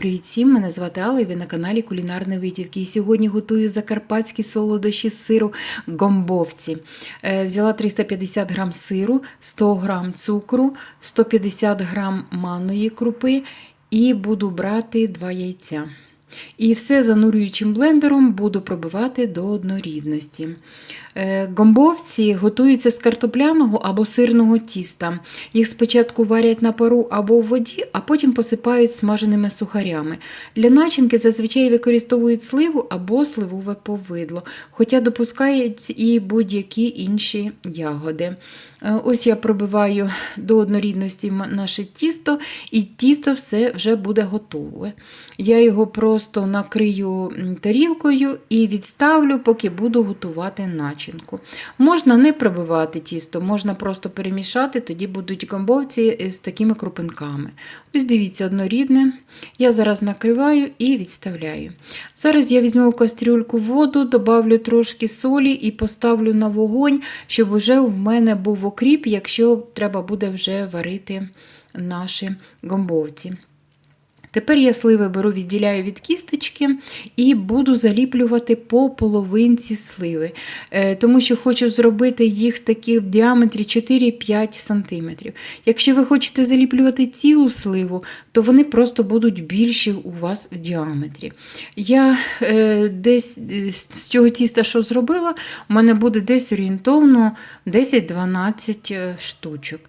Привіт всім! Мене звати Алла і ви на каналі Кулінарні Витівки. І сьогодні готую закарпатські солодощі з сиру гомбовці. Е, Взяла 350 грам сиру, 100 грам цукру, 150 грам манної крупи і буду брати 2 яйця. І все занурюючим блендером буду пробивати до однорідності. Е, Гомбовці готуються з картопляного або сирного тіста. Їх спочатку варять на пару або в воді, а потім посипають смаженими сухарями. Для начинки зазвичай використовують сливу або сливове повидло, хоча допускають і будь-які інші ягоди. Е, Ось я пробиваю до однорідності наше тісто, і тісто все вже буде готове. Я його просто накрию тарілкою і відставлю, поки буду готувати начинку. Можна не пробивати тісто, можна просто перемішати, тоді будуть гомбовці з такими крупинками. Ось дивіться, однорідне. Я зараз накриваю і відставляю. Зараз я візьму в кастрюльку воду, добавлю трошки солі і поставлю на вогонь, щоб вже в мене був окріп, якщо треба буде вже варити наші гомбовці. Тепер я сливи беру, відділяю від кісточки і буду заліплювати по половинці сливи, Е, тому що хочу зробити їх такі в діаметрі 4-5 см. Якщо ви хочете заліплювати цілу сливу, то вони просто будуть більші у вас в діаметрі. Я е, десь е, з цього тіста, що зробила, у мене буде десь орієнтовно 10-12 е, штучок.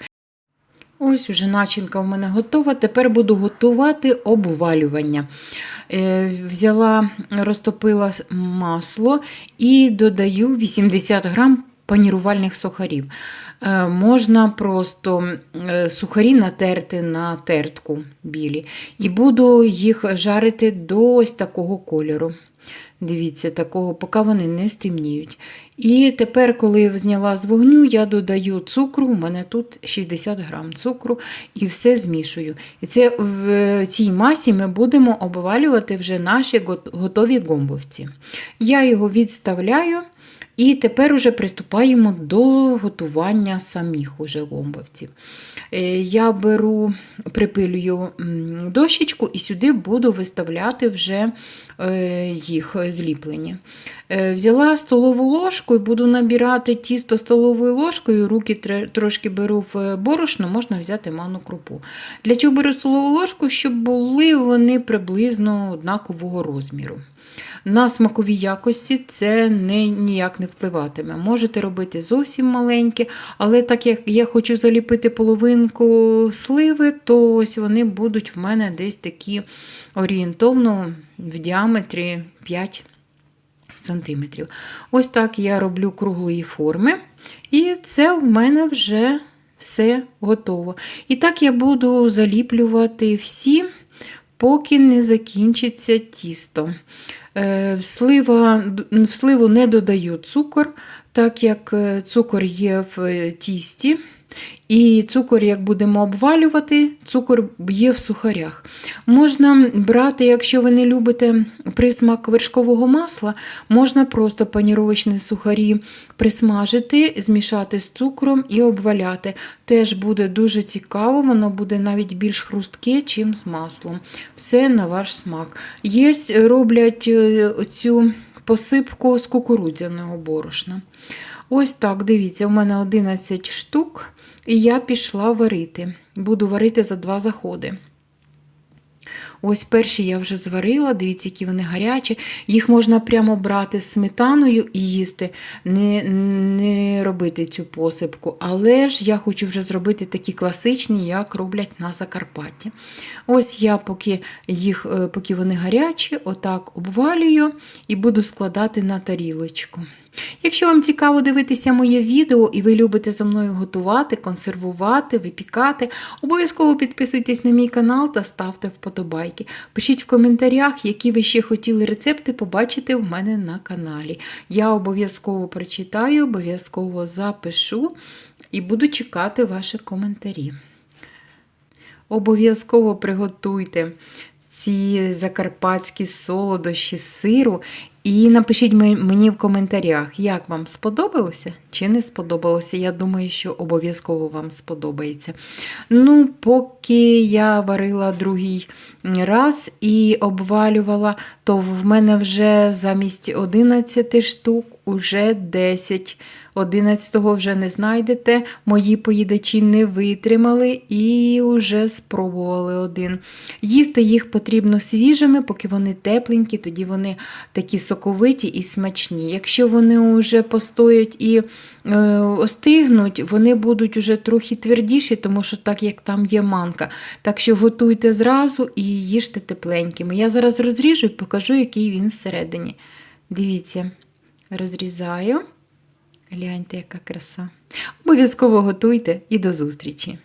Ось уже начинка в мене готова. Тепер буду готувати обвалювання. Е, Взяла, розтопила масло і додаю 80 грам панірувальних сухарів. Е, Можна просто е, сухарі натерти на тертку білі. І буду їх жарити до ось такого кольору. Дивіться, такого, поки вони не стемніють. І тепер, коли я зняла з вогню, я додаю цукру. У мене тут 60 грам цукру і все змішую. І це в цій масі ми будемо обвалювати вже наші готові гомбовці. Я його відставляю. І тепер уже приступаємо до готування самих уже гомбовців. Е, Я беру, припилюю дощечку і сюди буду виставляти вже е, їх зліплені. Е, Взяла столову ложку і буду набирати тісто столовою ложкою, руки трошки беру в борошно, можна взяти манну крупу. Для чого беру столову ложку, щоб були вони приблизно однакового розміру. На смакові якості це не, ніяк не впливатиме. Можете робити зовсім маленькі, але так як я хочу заліпити половинку сливи, то ось вони будуть в мене десь такі орієнтовно в діаметрі 5 сантиметрів. Ось так я роблю круглої форми, і це в мене вже все готово. І так я буду заліплювати всі, поки не закінчиться тісто. Е, Слива, в сливу не додаю цукор, так як е, цукор є в е, тісті. І цукор, як будемо обвалювати, цукор є в сухарях. Можна брати, якщо ви не любите присмак вершкового масла, можна просто паніровочні сухарі присмажити, змішати з цукром і обваляти. Теж буде дуже цікаво, воно буде навіть більш хрустке, чим з маслом. Все на ваш смак. Є, роблять е, цю посипку з кукурудзяного борошна. Ось так, дивіться, у мене 11 штук, і я пішла варити. Буду варити за два заходи. Ось перші я вже зварила, дивіться, які вони гарячі. Їх можна прямо брати з сметаною і їсти, не, не робити цю посипку. Але ж я хочу вже зробити такі класичні, як роблять на Закарпатті. Ось я, поки, їх, е, поки вони гарячі, отак обвалюю і буду складати на тарілочку. Якщо вам цікаво дивитися моє відео і ви любите за мною готувати, консервувати, випікати, обов'язково підписуйтесь на мій канал та ставте вподобайки. Пишіть в коментарях, які ви ще хотіли рецепти побачити в мене на каналі. Я обов'язково прочитаю, обов'язково запишу і буду чекати ваші коментарі. Обов'язково приготуйте ці закарпатські солодощі з сиру І напишіть мені в коментарях, як вам сподобалося чи не сподобалося. Я думаю, що обов'язково вам сподобається. Ну, поки я варила другий раз і обвалювала, то в мене вже замість 11 штук уже 10. 11-го вже не знайдете. Мої поїдачі не витримали і вже спробували один. Їсти їх потрібно свіжими, поки вони тепленькі, тоді вони такі соковиті і смачні. Якщо вони вже постоять і е, остигнуть, вони будуть уже трохи твердіші, тому що так як там є манка. Так що готуйте зразу і їжте тепленькими. Я зараз розріжу і покажу, який він всередині. Дивіться, розрізаю. Гляньте, яка краса. Обов'язково готуйте і до зустрічі!